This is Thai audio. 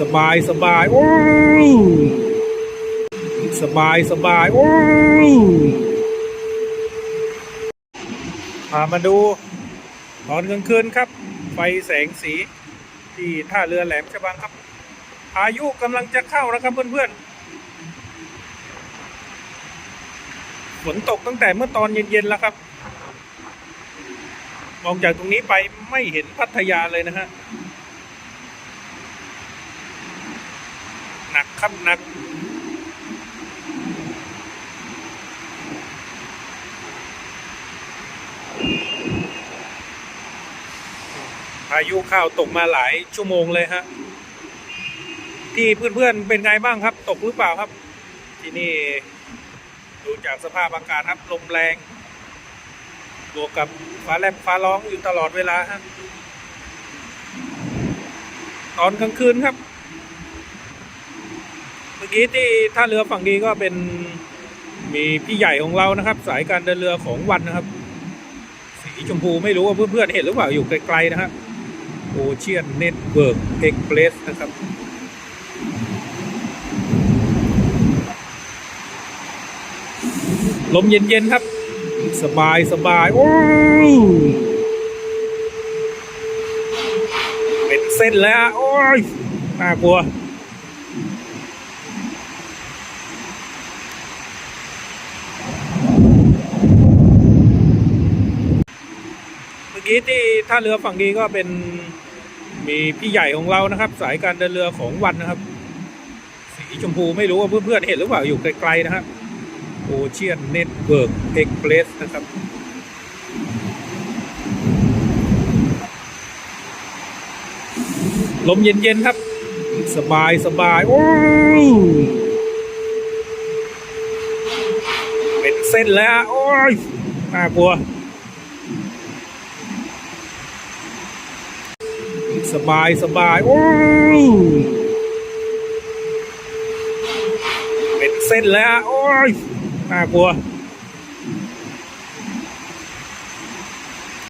สบายสบายโอ้ยสบายสบายโอ้ยพามาดูตอนกลางคืนครับ ไฟแสงสีที่ท่าเรือแหลมฉบังครับพายุกำลังจะเข้าแล้วครับเพื่อนๆ ฝนตกตั้งแต่เมื่อตอนเย็นๆแล้วครับ มองจากตรงนี้ไปไม่เห็นพัทยาเลยนะฮะ หนักครับหนักพายุข้าวตกมาหลายชั่วโมงเลยฮะ ที่เพื่อนๆเป็นไงบ้างครับ ตกหรือเปล่าครับ ที่นี่ดูจากสภาพอากาศครับลมแรงบวกกับฟ้าแลบฟ้าร้องอยู่ตลอดเวลาฮะตอนกลางคืนครับ กี้ที่ท่าเรือฝั่งนี้ก็เป็นมีพี่ใหญ่ของเรานะครับ สายการเดินเรือของวันนะครับ สีชมพูไม่รู้ว่าเพื่อนๆเห็นหรือเปล่าอยู่ไกลๆนะครับโอเชียนเน็ตเวิร์กเอ็กเพลสนะครับลมเย็นๆครับ สบายสบายโอ้เป็นเส้นแล้ว โอ้ยน่ากลัว เมื่อ กี้ที่ท่าเรือฝั่งนี้ก็เป็นมีพี่ใหญ่ของเรานะครับ สายการเดินเรือของวันนะครับ สีชมพูไม่รู้ว่าเพื่อนๆเห็นหรือเปล่าอยู่ไกลๆนะครับโอเชียนเน็ตเวิร์กเอ็กเพลสนะครับลมเย็นๆครับ สบายสบายโอ้ยเป็นเส้นแล้ว โอ้ยน่ากลัว สบายสบายโอ้ยเป็นเส้นแล้ว โอ้ยน่ากลัว